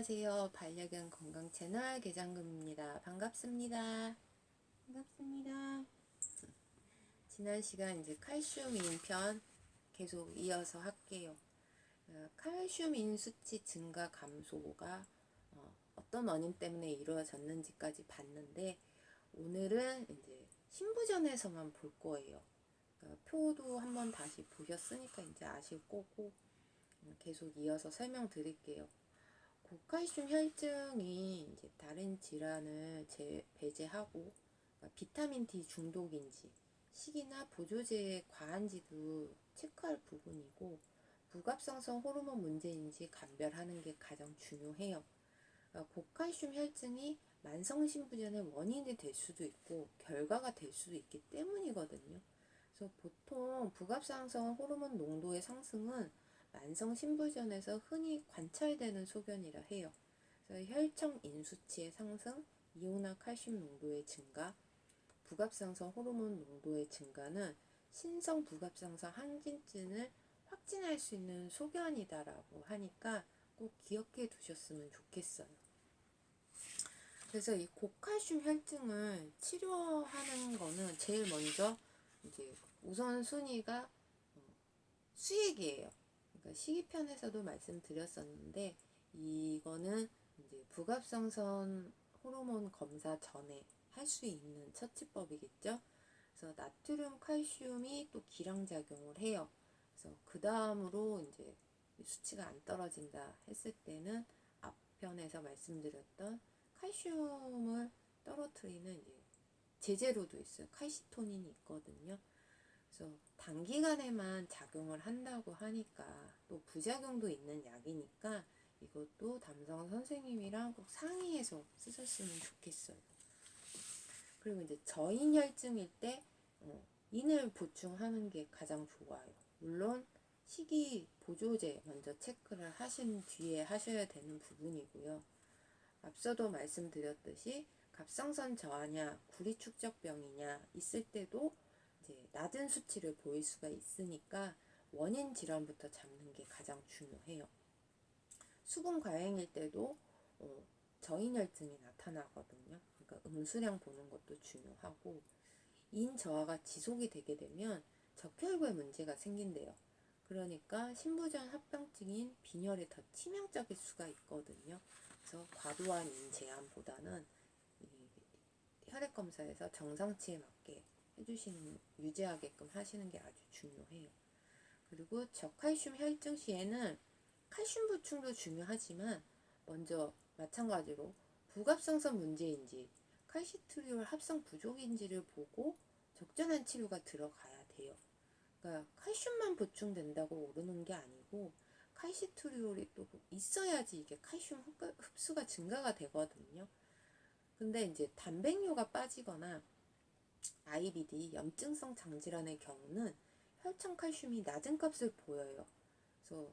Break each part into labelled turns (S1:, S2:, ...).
S1: 안녕하세요. 반려견 건강 채널 개장금입니다. 반갑습니다. 반갑습니다. 지난 시간 이제 칼슘 인편 계속 이어서 할게요. 어, 칼슘 인 수치 증가 감소가 어, 어떤 원인 때문에 이루어졌는지까지 봤는데 오늘은 이제 신부전에서만 볼 거예요. 그러니까 표도 한번 다시 보셨으니까 이제 아실 거고 음, 계속 이어서 설명드릴게요. 고칼슘 혈증이 이제 다른 질환을 제, 배제하고 그러니까 비타민 D 중독인지 식이나 보조제의 과한지도 체크할 부분이고 부갑상선 호르몬 문제인지 감별하는 게 가장 중요해요. 그러니까 고칼슘 혈증이 만성신부전의 원인이 될 수도 있고 결과가 될 수도 있기 때문이거든요. 그래서 보통 부갑상선 호르몬 농도의 상승은 만성 신부전에서 흔히 관찰되는 소견이라 해요. 혈청 인수치의 상승, 이온화 칼슘 농도의 증가, 부갑상선 호르몬 농도의 증가는 신성 부갑상선 항진증을 확진할 수 있는 소견이다라고 하니까 꼭 기억해 두셨으면 좋겠어요. 그래서 이 고칼슘 혈증을 치료하는 거는 제일 먼저 이제 우선 순위가 어, 수액이에요. 그러니까 식이편에서도 말씀드렸었는데 이거는 이제 부갑상선 호르몬 검사 전에 할 수 있는 처치법이겠죠. 그래서 나트륨, 칼슘이 또 기량작용을 해요. 그래서 그 다음으로 이제 수치가 안 떨어진다 했을 때는 앞편에서 말씀드렸던 칼슘을 떨어뜨리는 제재로도 있어요. 칼시토닌이 있거든요. 그래서 단기간에만 작용을 한다고 하니까 또 부작용도 있는 약이니까 이것도 담성 선생님이랑 꼭 상의해서 쓰셨으면 좋겠어요. 그리고 이제 저인 혈증일 때 어, 인을 보충하는 게 가장 좋아요. 물론 식이 보조제 먼저 체크를 하신 뒤에 하셔야 되는 부분이고요. 앞서도 말씀드렸듯이 갑상선 저하냐, 구리 축적병이냐 있을 때도 낮은 수치를 보일 수가 있으니까 원인 질환부터 잡는 게 가장 중요해요. 수분 과잉일 때도 어, 저인혈증이 나타나거든요. 그러니까 음수량 보는 것도 중요하고 인 저하가 지속이 되게 되면 적혈구에 문제가 생긴대요. 그러니까 신부전 합병증인 빈혈이 더 치명적일 수가 있거든요. 그래서 과도한 인 제한보다는 혈액 검사에서 정상치에 맞게 해주시는 유지하게끔 하시는 게 아주 중요해요. 그리고 저칼슘 혈증 시에는 칼슘 보충도 중요하지만 먼저 마찬가지로 부갑상선 문제인지 칼시트리올 합성 부족인지를 보고 적절한 치료가 들어가야 돼요. 그러니까 칼슘만 보충된다고 오르는 게 아니고 칼시트리올이 또 있어야지 이게 칼슘 흡수가 증가가 되거든요. 근데 이제 단백뇨가 빠지거나 IBD, 염증성 장질환의 경우는 혈청 칼슘이 낮은 값을 보여요. 그래서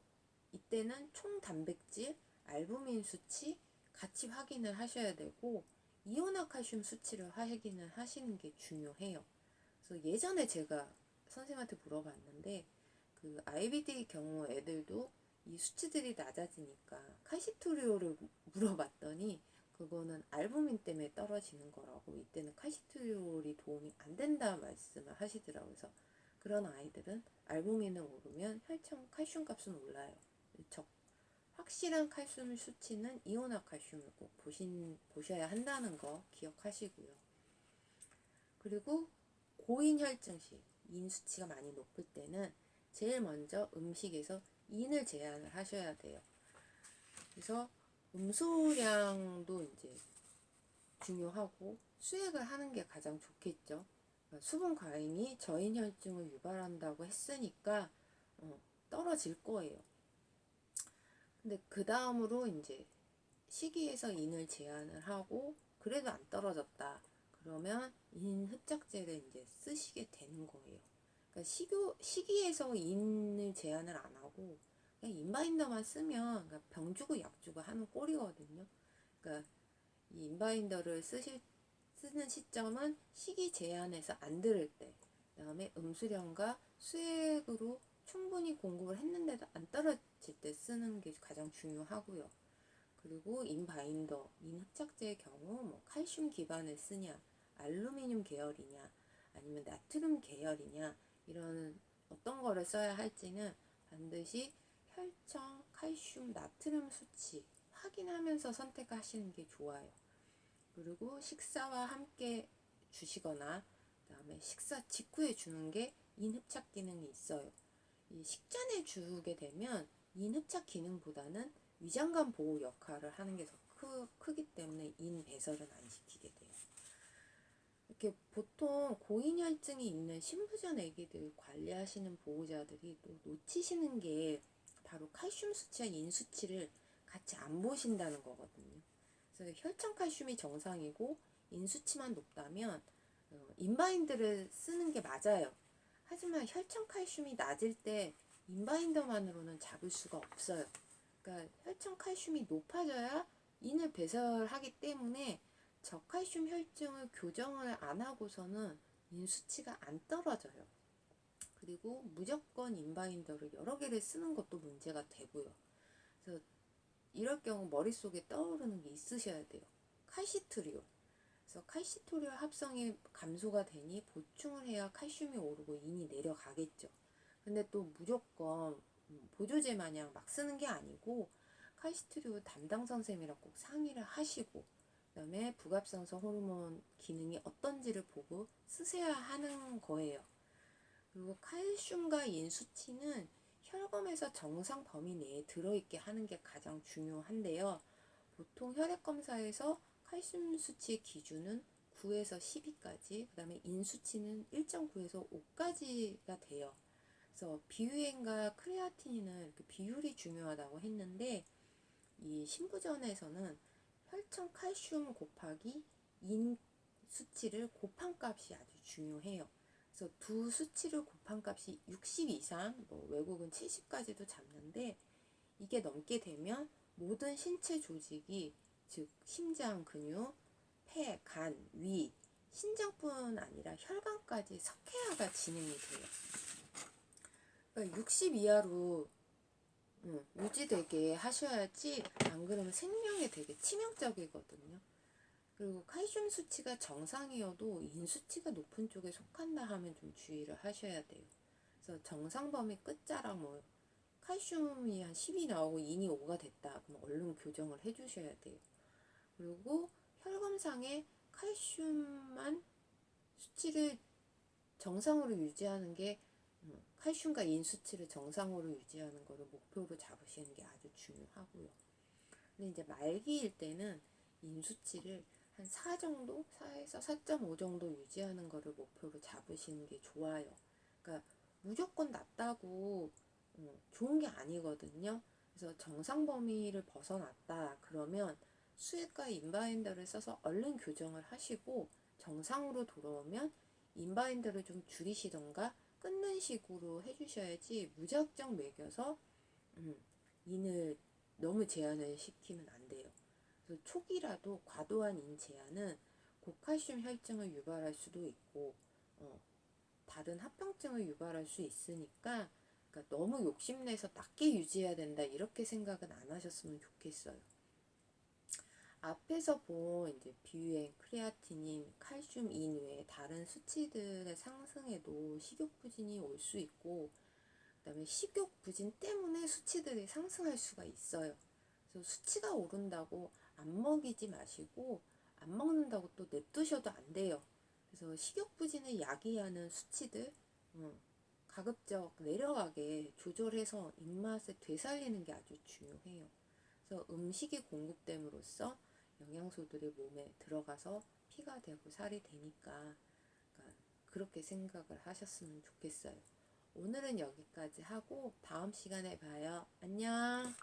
S1: 이때는 총 단백질, 알부민 수치 같이 확인을 하셔야 되고 이온화 칼슘 수치를 확인을 하시는 게 중요해요. 그래서 예전에 제가 선생님한테 물어봤는데 그 IBD 경우 애들도 이 수치들이 낮아지니까 칼시토리오를 물어봤더니 그거는 알부민 때문에 떨어지는 거라고 이때는 칼시토리올이 도움이 안 된다 말씀을 하시더라고요. 그래서 그런 아이들은 알부민은 오르면 혈청 칼슘 값은 올라요. 적 확실한 칼슘 수치는 이온화 칼슘을 꼭 보신, 보셔야 한다는 거 기억하시고요. 그리고 고인 혈증 시 인 수치가 많이 높을 때는 제일 먼저 음식에서 인을 제한을 하셔야 돼요. 그래서 음수량도 이제 중요하고 수액을 하는 게 가장 좋겠죠. 그러니까 수분 과잉이 저인 혈증을 유발한다고 했으니까 어, 떨어질 거예요. 근데 그 다음으로 이제 식이에서 인을 제한을 하고 그래도 안 떨어졌다. 그러면 인 흡착제를 이제 쓰시게 되는 거예요. 그러니까 식유, 식이에서 인을 제한을 안 하고 인바인더만 쓰면 그러니까 병 주고 약 주고 하는 꼴이거든요. 그러니까 이 인바인더를 쓰실 쓰는 시점은 식이 제한에서 안 들을 때, 그 다음에 음수량과 수액으로 충분히 공급을 했는데도 안 떨어질 때 쓰는 게 가장 중요하고요. 그리고 인바인더, 인흡착제의 경우 뭐 칼슘 기반을 쓰냐, 알루미늄 계열이냐, 아니면 나트륨 계열이냐 이런 어떤 거를 써야 할지는 반드시 혈청, 칼슘, 나트륨 수치 확인하면서 선택하시는 게 좋아요. 그리고 식사와 함께 주시거나 그다음에 식사 직후에 주는 게 인흡착 기능이 있어요. 이 식전에 주게 되면 인흡착 기능보다는 위장관 보호 역할을 하는 게 더 크기 때문에 인 배설은 안 시키게 돼요. 이렇게 보통 고인혈증이 있는 신부전 아기들 관리하시는 보호자들이 또 놓치시는 게 바로 칼슘 수치와 인 수치를 같이 안 보신다는 거거든요. 그래서 혈청 칼슘이 정상이고 인 수치만 높다면 어, 인바인드를 쓰는 게 맞아요. 하지만 혈청 칼슘이 낮을 때 인바인더만으로는 잡을 수가 없어요. 그러니까 혈청 칼슘이 높아져야 인을 배설하기 때문에 저칼슘 혈증을 교정을 안 하고서는 인 수치가 안 떨어져요. 그리고 무조건 인바인더를 여러 개를 쓰는 것도 문제가 되고요. 그래서 이럴 경우 머릿속에 떠오르는 게 있으셔야 돼요. 칼시트리올. 그래서 칼시토리올 합성이 감소가 되니 보충을 해야 칼슘이 오르고 인이 내려가겠죠. 근데 또 무조건 음, 보조제 마냥 막 쓰는 게 아니고 칼시트리올 담당 선생님이랑 꼭 상의를 하시고 그다음에 부갑상선 호르몬 기능이 어떤지를 보고 쓰셔야 하는 거예요. 그리고 칼슘과 인 수치는 혈검에서 정상 범위 내에 들어있게 하는 게 가장 중요한데요. 보통 혈액 검사에서 칼슘 수치의 기준은 9에서 12까지, 그 다음에 인 수치는 1.9에서 5까지가 돼요. 그래서 비유엔과 크레아틴인은 이렇게 비율이 중요하다고 했는데 이 신부전에서는 혈청 칼슘 곱하기 인 수치를 곱한 값이 아주 중요해요. 그래서 두 수치를 곱한 값이 60 이상, 뭐 외국은 70까지도 잡는데 이게 넘게 되면 모든 신체 조직이 즉 심장, 근육, 폐, 간, 위, 신장뿐 아니라 혈관까지 석회화가 진행이 돼요. 그러니까 60 이하로 음, 유지되게 하셔야지 안 그러면 생명에 되게 치명적이거든요. 그리고 칼슘 수치가 정상이어도 인 수치가 높은 쪽에 속한다 하면 좀 주의를 하셔야 돼요. 그래서 정상 범위 끝자락 뭐 칼슘이 한 10이 나오고 인이 5가 됐다. 그럼 얼른 교정을 해주셔야 돼요. 그리고 혈검상에 칼슘만 수치를 정상으로 유지하는 게 음, 칼슘과 인 수치를 정상으로 유지하는 것을 목표로 잡으시는 게 아주 중요하고요. 근데 이제 말기일 때는 인 수치를 한 4 정도, 4에서 4.5 정도 유지하는 것을 목표로 잡으시는 게 좋아요. 그러니까 무조건 낮다고 음, 좋은 게 아니거든요. 그래서 정상 범위를 벗어났다 그러면 수액과 인바인더를 써서 얼른 교정을 하시고 정상으로 돌아오면 인바인더를 좀 줄이시던가 끊는 식으로 해주셔야지 무작정 매겨서 음, 인을 너무 제한을 시키면 안 돼요. 그래서 초기라도 과도한 인 제한은 고칼슘 혈증을 유발할 수도 있고 어, 다른 합병증을 유발할 수 있으니까 그러니까 너무 욕심내서 낮게 유지해야 된다 이렇게 생각은 안 하셨으면 좋겠어요. 앞에서 본 이제 비유행, 크레아티닌, 칼슘 인 외에 다른 수치들의 상승에도 식욕 부진이 올 수 있고 그다음에 식욕 부진 때문에 수치들이 상승할 수가 있어요. 그래서 수치가 오른다고 안 먹이지 마시고 안 먹는다고 또 냅두셔도 안 돼요. 그래서 식욕 부진을 야기하는 수치들 음, 가급적 내려가게 조절해서 입맛을 되살리는 게 아주 중요해요. 그래서 음식이 공급됨으로써 영양소들이 몸에 들어가서 피가 되고 살이 되니까 그러니까 그렇게 생각을 하셨으면 좋겠어요. 오늘은 여기까지 하고 다음 시간에 봐요. 안녕.